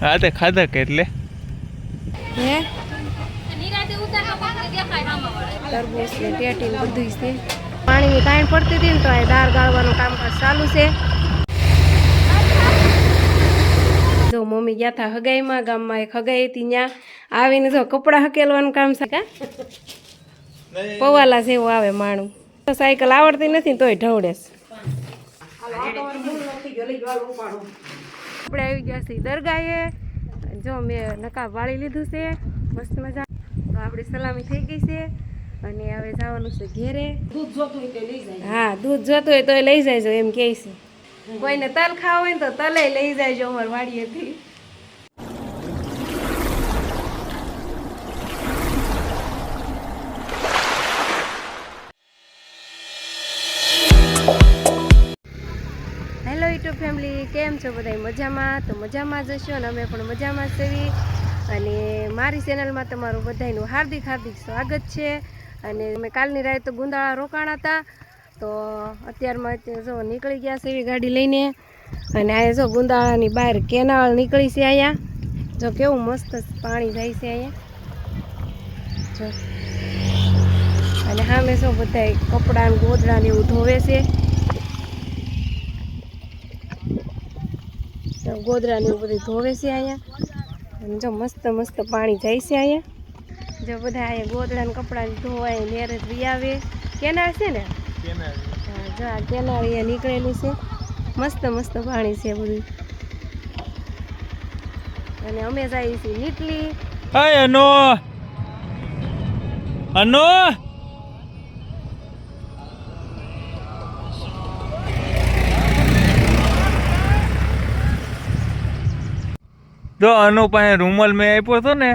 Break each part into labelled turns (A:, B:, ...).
A: હા, તે ખાધા એટલે?
B: હે. તરબૂચ ને ટેટી બધું છે પાણીની કાંઈ પડતી હતી ને તો આ દાળ ગાળવાનું કામકાજ ચાલુ છે. જો મમ્મી ગયા હતા હગાઈમાં, ગામમાં એક હગાઈ હતી ત્યાં. આવીને જો કપડાં હકેલવાનું કામ છે કા? પવાલા જેવું આવે માણું. સાયકલ આવડતી નથી તોય ઢવડેસ આપણે આવી ગયા છીએ દરગાહે. જો મેં નકાબ વાળી લીધું છે. મસ્ત મજા. તો આપણી સલામી થઈ ગઈ છે. અને હવે જવાનું છે ઘેરે. હા દૂધ જોતું હોય તો લઈ જાયજો એમ કહે છે. કોઈને તલ ખાવ હોય ને તો તલે લઈ જાયજો અમારી વાડીએથી. યુટ્યુબ ફેમિલી કેમ છો બધા મજામાં? તો મજામાં જ હશો અને અમે પણ મજામાં સેવી અને મારી ચેનલમાં તમારું બધાનું હાર્દિક હાર્દિક સ્વાગત છે. અને અમે કાલની રાતે તો ગુંદાળા રોકાણા હતા. તો અત્યારમાં જો નીકળી ગયા છે એવી ગાડી લઈને. અને આ જો ગુંદાળાની બહાર કેનાળ નીકળી છે અહીંયા. જો કેવું મસ્ત પાણી જાય છે અહીંયા. જો. અને સામે શું બધા કપડાં ને ગોદડા ને એવું ધોવે છે. તો ગોદરા ને એવું બધું ધોવે છે અહીંયા. અને જો મસ્ત મસ્ત પાણી જાય છે અહીંયા. જો બધા અહીંયા ગોદરા ને કપડાં ધોવાય નેરજ બી આવે. કેનાળ છે ને? જો આ કેનાળ અહીંયા નીકળેલી છે. મસ્ત મસ્ત પાણી છે બધું. અને અમે જઈએ છીએ નીટલી.
A: અનો અનો જો અનુ પાસે રૂમાલ મેં આપ્યો હતો ને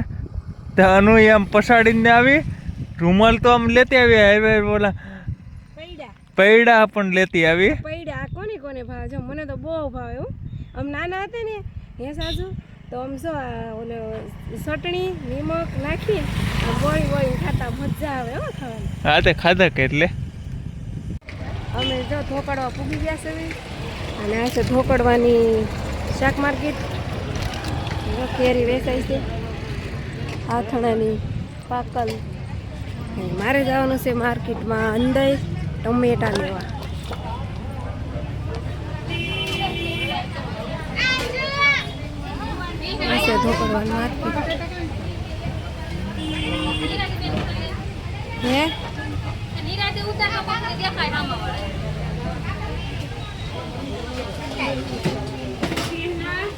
A: તો અનુ એમ પસાડીને આવી રૂમાલ તો આમ લેતી આવી હવે બોલા
B: પૈડા.
A: પણ લેતી આવી.
B: પૈડા કોને કોને ભાવે? છે મને તો બહુ ભાવે હો. આમ નાના હતા ને હે સાસુ તો આમ આ ઓલો ચટણી નિમક નાખી બોળી બોળી ખાતા મજા આવે હો ખાવાની.
A: હા તે ખાધા કે એટલે?
B: અમે જો ઢોકળવા પૂગી ગયા છે અને આ છે ઢોકળવાની શાક માર્કેટ. જો કેરી વેચાય છે. આથણાની પાકલ. મારે જવાનું છે માર્કેટમાં અંદર ટમેટા લેવા. આ માર્કેટ. હે?
C: દેખાય હામાવાળા.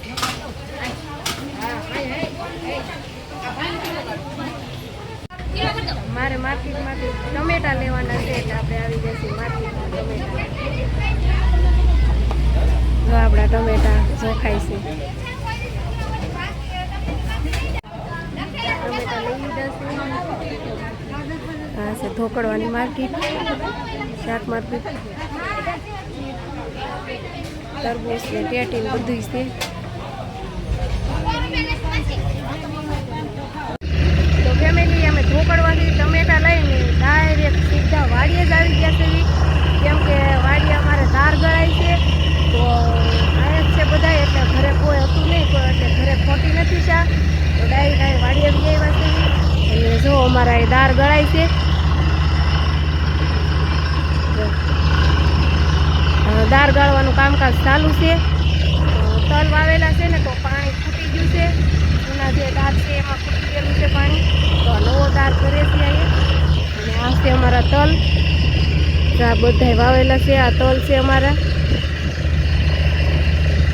C: કિલો કરી દો.
B: મારે માર્કેટમાંથી ટમેટા લેવાના છે એટલે આપણે આવી જઈશું માર્કેટમાં ટમેટા. આપણા ટમેટા જોખાય છે. ટમેટા લીધા છે. ધોકડવાની માર્કેટ. શાક માર્કેટ. તરબૂચ ને ટેટી બધું છે તો ફેમિલી અમે ધોકડવાથી ટમેટા લઈને ડાયરેક્ટ સીધા વાડીએ જ આવી ગયા છે કેમ કે વાડીએ અમારે ધાર ગળાય છે તો આયા જ છે બધા એટલે ઘરે કોઈ હતું નહીં કોઈ એટલે ઘરે ખોટી નથી શા? તો ડાય ડાય વાડી આવી આવ્યા છે? અને જો અમારા એ દાર ગળાય છે. દાર ગાળવાનું કામકાજ ચાલુ છે. તલ વાવેલા છે ને તો પાણી ફૂટી ગયું છે. જૂના જે દાર છે એમાં ફૂટી ગયેલું છે પાણી. તો નવો દાર કરે છે અહીંયા. અને આ છે અમારા તલ. આ બધાય વાવેલા છે. આ તલ છે અમારા.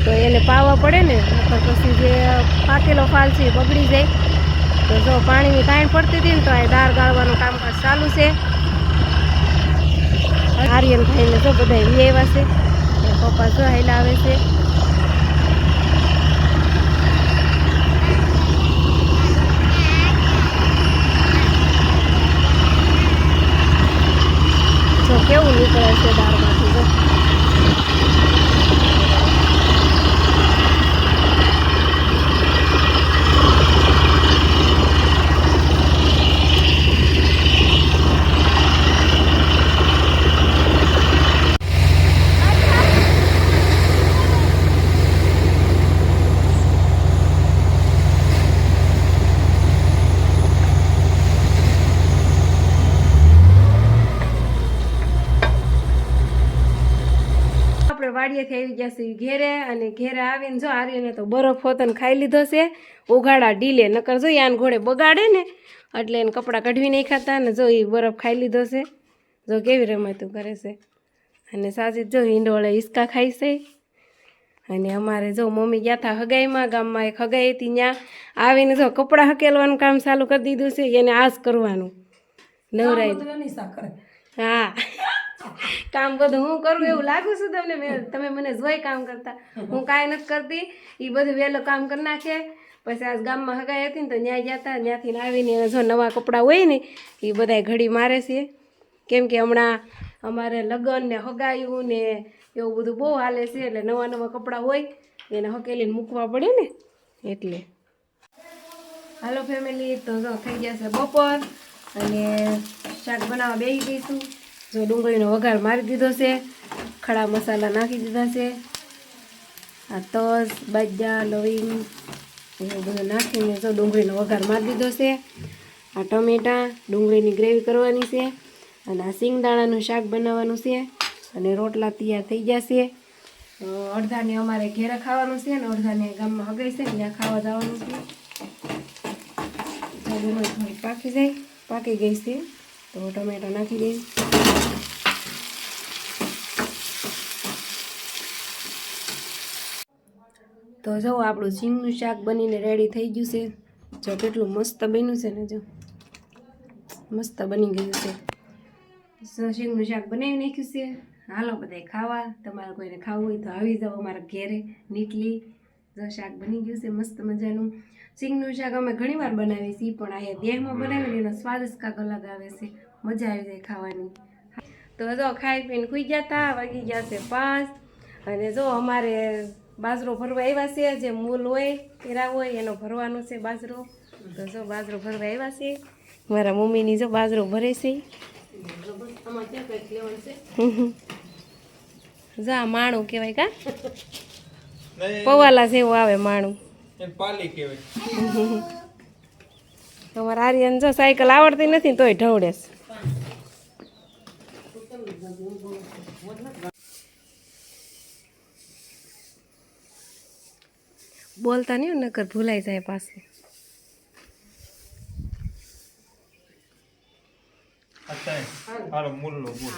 B: તો એને પાવા પડે ને, નકર પછી જે પાકેલો ફાલ છે એ બગડી જાય. તો જો પાણીની કાંઈ પડતી હતી ને તો આ દાળ ગાળવાનું કામકાજ ચાલુ છે. આર્યન ભાઈને જો બધા એ આવ્યા છે. પપ્પા જો હાઈલા આવે છે. જો કેવું નીકળે છે દાળમાંથી જો. ગયા છે ઘેરે અને ઘેરે આવીને જો આર્યને તો બરફ હોતો ને ખાઈ લીધો છે. ઉઘાડા ઢીલે નકર જો આને ઘોડે બગાડે ને એટલે એને કપડાં કઢવી નહીં ખાતા ને જો એ બરફ ખાઈ લીધો છે. જો કેવી રમતું કરે છે. અને સાજી જો હિંડોળે હિસકા ખાઈ છે. અને અમારે જો મમ્મી ગયા હતા હગાઈમાં ગામમાં એક હગાઈ હતી ત્યાં આવીને જો કપડાં હકેલવાનું કામ ચાલુ કરી દીધું છે એને આ જ કરવાનું નવરાય હા. કામ બધું હું કરું એવું લાગુ છું તમને? મેં તમે મને જોઈ કામ કરતા. હું કાંઈ નથી કરતી. એ બધું વહેલું કામ કરી નાખે. પછી આજ ગામમાં હગાઈ હતી ને તો ત્યાં ગયા હતા. ત્યાંથી આવીને જો નવા કપડાં હોય ને એ બધાય ઘડી મારે છે. કેમ કે હમણાં અમારે લગ્ન ને હગાયું ને એવું બધું બહુ હાલે છે. એટલે નવા નવા કપડાં હોય, એને હકેલીને મૂકવા પડે ને. એટલે. હાલો ફેમિલી તો જો થઈ ગયા છે બપોર. અને શાક બનાવવા બેસી ગઈશું જો ડુંગળીનો વઘાર મારી દીધો છે, ખડા મસાલા નાખી દીધા છે. આ તજ બાજા લવિંગ, એવું બધું નાખીને જો ડુંગળીનો વઘાર મારી દીધો છે. આ ટમેટાં ડુંગળીની ગ્રેવી કરવાની છે અને આ સિંગદાણાનું શાક બનાવવાનું છે અને રોટલા તૈયાર થઈ જશે છે. અડધાને અમારે ઘેરે ખાવાનું છે અને અડધાને ગામમાં હગાઈ છે ને ત્યાં ખાવા જવાનું છે. પાકી જાય, પાકી ગઈ છે. તો ટમેટા નાખી દઈશ. તો જો આપણું સિંગનું શાક બનીને રેડી થઈ ગયું છે. જો કેટલું મસ્ત બન્યું છે ને જો. મસ્ત બની ગયું છે. સિંગનું શાક બનાવી નાખ્યું છે. હાલો બધાય ખાવા. તમારે કોઈને ખાવું હોય તો આવી જાઓ અમારા ઘેરે, નીટલી. જો શાક બની ગયું છે, મસ્ત મજાનું. સિંગનું શાક અમે ઘણીવાર બનાવીએ છીએ, પણ અહીંયા દેહમાં બનાવીને એનો સ્વાદ જ કાંક અલગ આવે છે. મજા આવી જાય ખાવાની. તો જો ખાઈ પીને ખુઈ ગયા હતા વાગી ગયા છે પાંચ. અને જો અમારે બાજરો ભરવા આવ્યા છે જે મૂલ હોય કેરા હોય એનો ભરવાનો છે બાજરો. તો જો બાજરો ભરવા આવ્યા છે મારા મમ્મીની જો બાજરો ભરે છે. જા માણું કહેવાય કા? પવાલા જેવું આવે માણું. તમારા આર્યન જો સાયકલ આવડતી નથી તોય ઢવડે છે. બોલતા નહીં નકર ભૂલાઈ જાય પાસે
A: અત્યારે હાલો મૂળનો મૂળ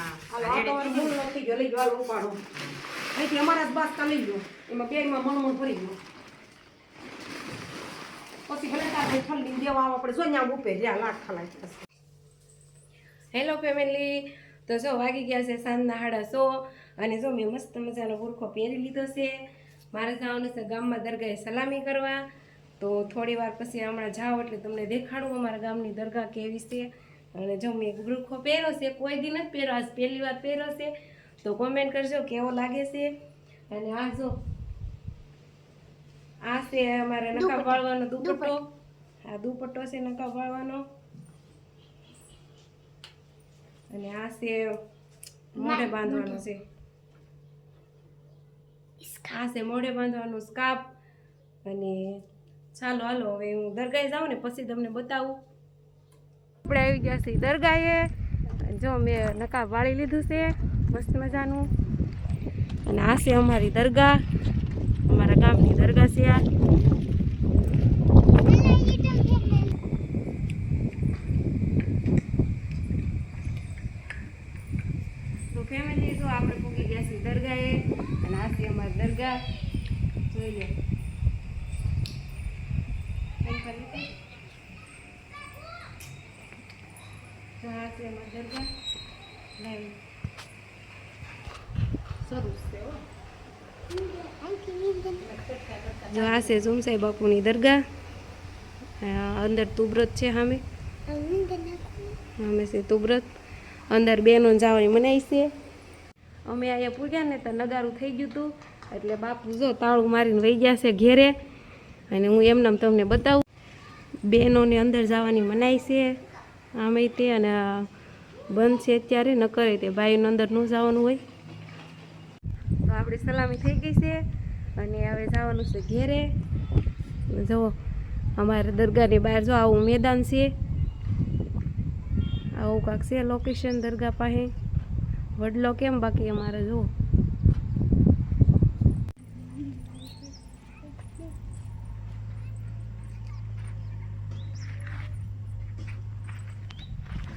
D: અહીંથી અમારા જ બાસકા લઈ ગયો. એમાં બેગમાં મણમણ ભરી ગયો. પછી ભલે તારે ઠંડી દેવા આપણે ઉપે જ્યાં લાટ ખલાય
B: હેલો ફેમિલી તો જો વાગી ગયા છે સાંજના સાડા સો અને જો મેં મસ્ત મજાનો બુરખો પહેરી લીધો છે. મારે જવાનું છે ગામમાં દરગાહે સલામી કરવા. તો થોડી વાર પછી હમણાં જાઓ એટલે તમને દેખાડું અમારા ગામની દરગાહ કેવી છે. અને જો મેં ગ્રુખો પહેર્યો છે કોઈ દી નથી પહેર્યો આજ પહેલી વાર પહેર્યો છે. તો કોમેન્ટ કરજો કેવો લાગે છે. અને આ જો આ છે અમારે નકા વાળવાનો દુપટ્ટો. આ દુપટ્ટો છે નકા વાળવાનો. અને આ છે મોઢે બાંધવાનો છે. આ છે મોઢે બાંધવાનું સ્કાપ અને ચાલો, હાલો, હવે હું દરગાહે જાઉં ને પછી તમને બતાવું. આપણે આવી ગયા છીએ દરગાહે. જો મેં નકાબ વાળી લીધું છે, મસ્ત મજાનું. અને આ છે અમારી દરગાહ, અમારા ગામની દરગાહ છે આ તો ફેમિલી જો આપણે પૂગી ગયા છીએ દરગાહે અને આ છે અમારી દરગાહ જોઈ લે તો આ છે અમારી દરગાહ લાવી સરસ છે હો. જો આ છે ઝુમસાઈ બાપુની દરગાહ. અંદર તુબ્રત છે સામે. સામે છે તુબ્રત. અંદર બેનો જવાની મનાઈ છે. અમે અહીંયા પૂગ્યા ને તો નગારું થઈ ગયું હતું. એટલે બાપુ જો તાળું મારીને વહી ગયા છે ઘેરે. અને હું એમને તમને બતાવું. બહેનોને અંદર જવાની મનાઈ છે. આમે તે અને બંધ છે અત્યારે, ન કરે તે ભાઈનું અંદર ન જવાનું હોય. તો આપણી સલામી થઈ ગઈ છે અને હવે જવાનું છે ઘેરે. જુઓ, અમારે દરગાહની બહાર જો આવું મેદાન છે. આવું કાંક છે લોકેશન દરગાહ પાસે. વડલો કેમ બાકી અમારે, જુઓ.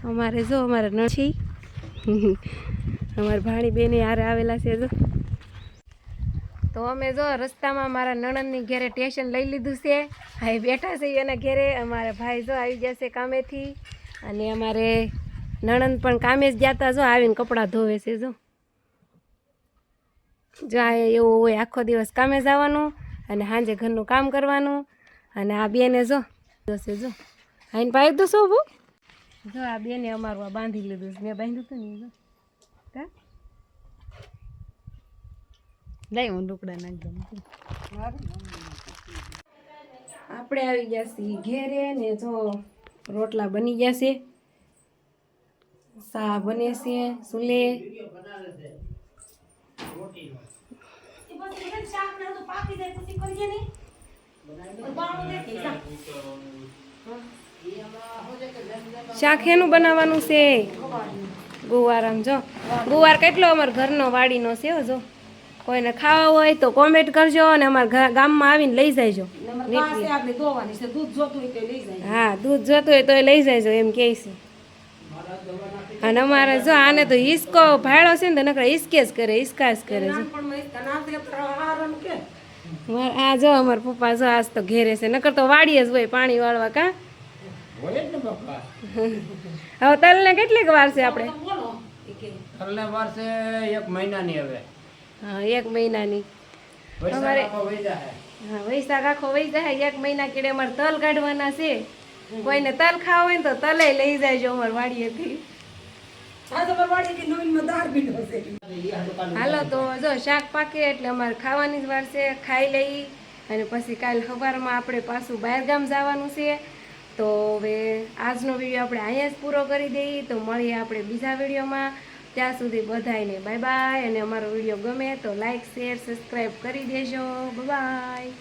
B: અમારે જો, અમારે નથી અમારા ભાણી બેને હારે આવેલા છે જો. તો અમે જો રસ્તામાં મારા નણંદની ઘેરે ટેશન લઈ લીધું છે. અહીં બેઠા છે એના ઘેરે. અમારા ભાઈ જો આવી જશે કામેથી. અને અમારે નણંદ પણ કામે જ જાતા જો, આવીને કપડાં ધોવે છે જો. જો આ એવું હોય આખો દિવસ કામે જવાનું અને સાંજે ઘરનું કામ કરવાનું. અને આ બેને જો જશે જો. આઈને ભાઈ તો શું જો આ બેને અમારું આ બાંધી લીધું મેં બાંધ્યું હતું ને કા? લઈ હું ટુકડા નાખ દઉં. આપણે આવી ગયા છીએ ઘેરે ને જો રોટલા બની ગયા છે. સા બને છે સુલે શાક એનું બનાવવાનું છે. ગુવાર આમ જો. ગુવાર કેટલો અમારા ઘરનો વાડીનો છે જો. કોઈને ખાવા હોય તો કોમેન્ટ કરજો અને અમારા ગામમાં આવીને લઈ જાયજો.
D: દૂધ જોતું હોય તો
B: હા દૂધ જોતું હોય તો લઈ જાયજો એમ કહે છે. અને અમારે જો આને તો હિસકો ભાડો છે ને તો નકર હિસકે જ કરે હિસકા જ કરે છે આ જો અમારા પપ્પા જો આજ તો ઘેરે છે. નકર તો વાડીએ જ હોય પાણી વાળવા કા. હવે તલને કેટલીક વાર છે આપણે?
E: એક મહિનાની હવે.
B: હા એક મહિનાની. અમારે-
E: આખો વહી
B: હા વૈશાખ આખો વહી જાય એક મહિના કેડે અમારે તલ કાઢવાના છે. કોઈને તલ ખાવ હોય ને તો તલે લઈ જાયજો અમારે વાડીએથી. હાલો તો જો શાક પાકે એટલે અમારે ખાવાની જ વાર છે. ખાઈ લઈ. અને પછી કાલ સવારમાં આપણે પાછું બહાર ગામ જવાનું છે. તો હવે આજનો વીડિયો આપણે અહીંયા જ પૂરો કરી દઈએ. તો મળીએ આપણે બીજા વિડીયોમાં ત્યાં સુધી બધાને બાય બાય અને અમારો વીડિયો ગમે તો લાઈક શેર સબસ્ક્રાઈબ કરી દેજો. બાય